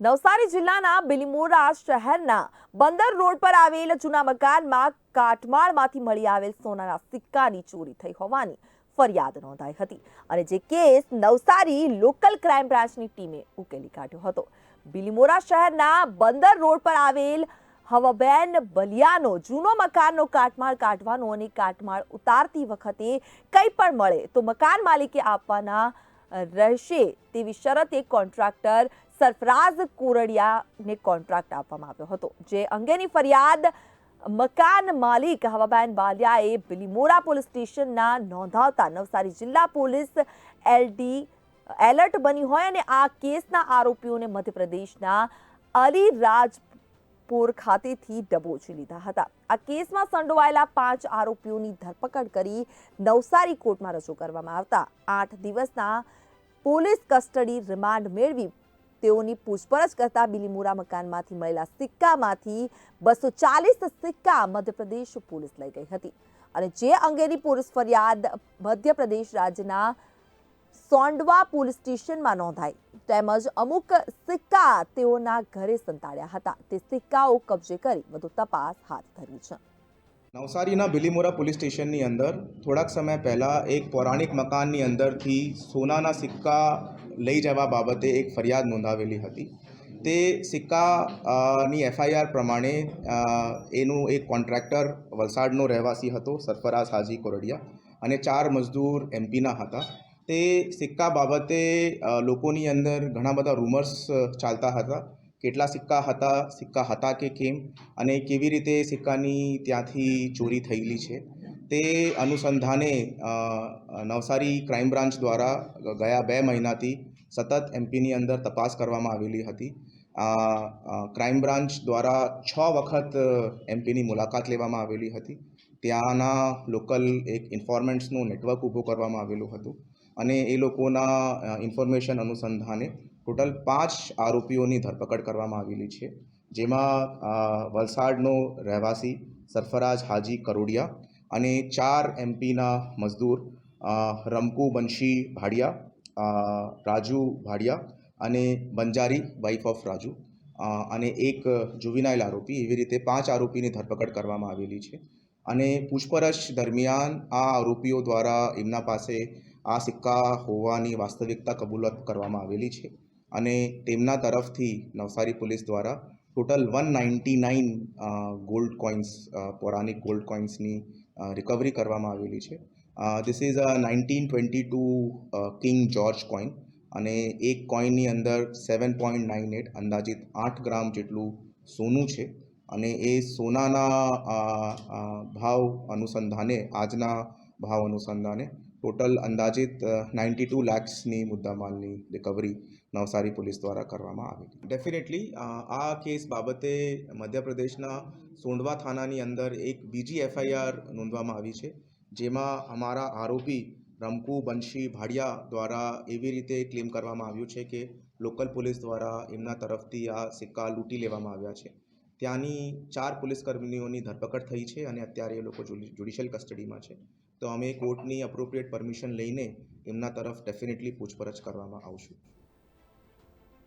નવસારી જિલ્લાના બિલીમોરા શહેરના બંદર રોડ પર આવેલ જૂના મકાનમાં કાટમાળમાંથી મળી આવેલ સોનાના સિક્કાની ચોરી થઈ હોવાની ફરિયાદ નોંધાઈ હતી અને જે કેસ નવસારી લોકલ ક્રાઇમ બ્રાન્ચની ટીમે ઉકેલી કાઢ્યો હતો. બિલીમોરા શહેરના બંદર રોડ પર આવેલ હવાબેન બલિયાનો જૂનો મકાનનો કાટમાળ કાઢવાનો અને કાટમાળ ઉતારતી વખતે કંઈ પણ મળે તો મકાન માલિકે આપવાના રહેશે તેવી શરતે કોન્ટ્રાક્ટર સરફરાઝ કોરડિયાને કોન્ટ્રાક્ટ આપવામાં આવ્યો હતો, જે અંગેની ફરિયાદ મકાન માલિક હવાબેન બાલિયાએ બિલીમોરા પોલીસ સ્ટેશનના નોંધાવતા નવસારી જિલ્લા પોલીસ એલડી એલર્ટ બની હોય અને આ કેસના આરોપીઓને મધ્યપ્રદેશના અલીરાજપુર ખાતેથી દબોચી લીધા હતા. આ કેસમાં સંડોવાયેલા પાંચ આરોપીઓની ધરપકડ કરી નવસારી કોર્ટમાં રજૂ કરવામાં આવતા. આઠ દિવસના પોલીસ કસ્ટડી રિમાન્ડ મેળવી તેઓની પૂછપરછ કરતા બિલીમોરા મકાનમાંથી મળેલા સિક્કામાંથી બસો ચાલીસ સિક્કા મધ્યપ્રદેશ પોલીસ લઈ ગઈ હતી. અને જે અંગેની પોલીસ ફરિયાદ મધ્યપ્રદેશ રાજ્યના સોંડવા પોલીસ સ્ટેશનમાં નોંધાઈ. તેમજ અમુક સિક્કા તેઓના ઘરે સંતાડ્યા હતા. તે સિક્કાઓ કબજે કરી વધુ તપાસ હાથ ધરી છે. નવસારીના બિલીમોરા પોલીસ સ્ટેશનની અંદર થોડાક સમય પહેલાં એક પૌરાણિક મકાનની અંદરથી સોનાના સિક્કા લઈ જવા બાબતે એક ફરિયાદ નોંધાવેલી હતી. તે સિક્કા ની એફઆઈઆર પ્રમાણે એનું એક કોન્ટ્રાક્ટર વલસાડનો રહેવાસી હતો, સરફરાઝ હાજી કોરડિયા, અને ચાર મજદૂર એમપીના હતા. તે સિક્કા બાબતે લોકોની અંદર ઘણા બધા રૂમર્સ ચાલતા હતા. કેટલા સિક્કા હતા સિક્કા હતા કે કેમ, અને કેવી રીતે સિક્કાની ત્યાંથી ચોરી થયેલી છે. તે અનુસંધાને નવસારી ક્રાઇમ બ્રાન્ચ દ્વારા ગયા બે મહિનાથી સતત એમપીની અંદર તપાસ કરવામાં આવેલી હતી. ક્રાઇમ બ્રાન્ચ દ્વારા છ વખત એમપીની મુલાકાત લેવામાં આવેલી હતી. ત્યાંના લોકલ એક ઇન્ફોર્મેન્ટ્સનું નેટવર્ક ઊભું કરવામાં આવેલું હતું. અને એ લોકોના ઇન્ફોર્મેશન અનુસંધાને ટોટલ પાંચ આરોપીઓની ધરપકડ કરવામાં આવેલી છે. જેમાં વલસાડનો રહેવાસી સરફરાજ હાજી કરોડિયા અને ચાર એમપીના મજદૂર રમકુ બંશી ભાડિયા રાજુ ભાડિયા અને બંજારી વાઇફ ઓફ રાજુ. અને એક જુવિનાઇલ આરોપી. એવી રીતે પાંચ આરોપીની ધરપકડ કરવામાં આવેલી છે. અને પૂછપરછ દરમિયાન આ આરોપીઓ દ્વારા એમના પાસે આ સિક્કા હોવાની વાસ્તવિકતા કબૂલત કરવામાં આવેલી છે અને તેમના તરફથી નવસારી પોલીસ દ્વારા total one ninety nine gold coins પૌરાણિક ગોલ્ડ કોઇન્સની રિકવરી કરવામાં આવેલી છે. This is a nineteen twenty two king George coin અને એક કોઈનની અંદર સેવન પોઈન્ટ નાઇન એટ અંદાજિત આઠ ગ્રામ જેટલું સોનું છે. અને એ સોનાના ભાવ અનુસંધાને, આજના ભાવ અનુસંધાને ટોટલ અંદાજિત નાઇન્ટી ટુ લેક્સની મુદ્દામાલની રિકવરી નવસારી પોલીસ દ્વારા કરવામાં આવી ડેફિનેટલી આ કેસ બાબતે મધ્યપ્રદેશના સોંડવા થાનાની અંદર એક બીજી એફઆઈઆર નોંધવામાં આવી છે, જેમાં અમારા આરોપી રમકુ બંશી ભાડિયા દ્વારા એવી રીતે ક્લેમ કરવામાં આવ્યું છે કે લોકલ પોલીસ દ્વારા એમના તરફથી આ સિક્કા લૂંટી લેવામાં આવ્યા છે. ત્યાંની ચાર પોલીસકર્મીઓની ધરપકડ થઈ છે અને અત્યારે એ લોકો જ્યુડિશિયલ કસ્ટડીમાં છે. તો અમે કોર્ટની અપ્રોપ્રિએટ પરમિશન લઈને એમના તરફ ડેફિનેટલી પૂછપરછ કરવામાં આવશું.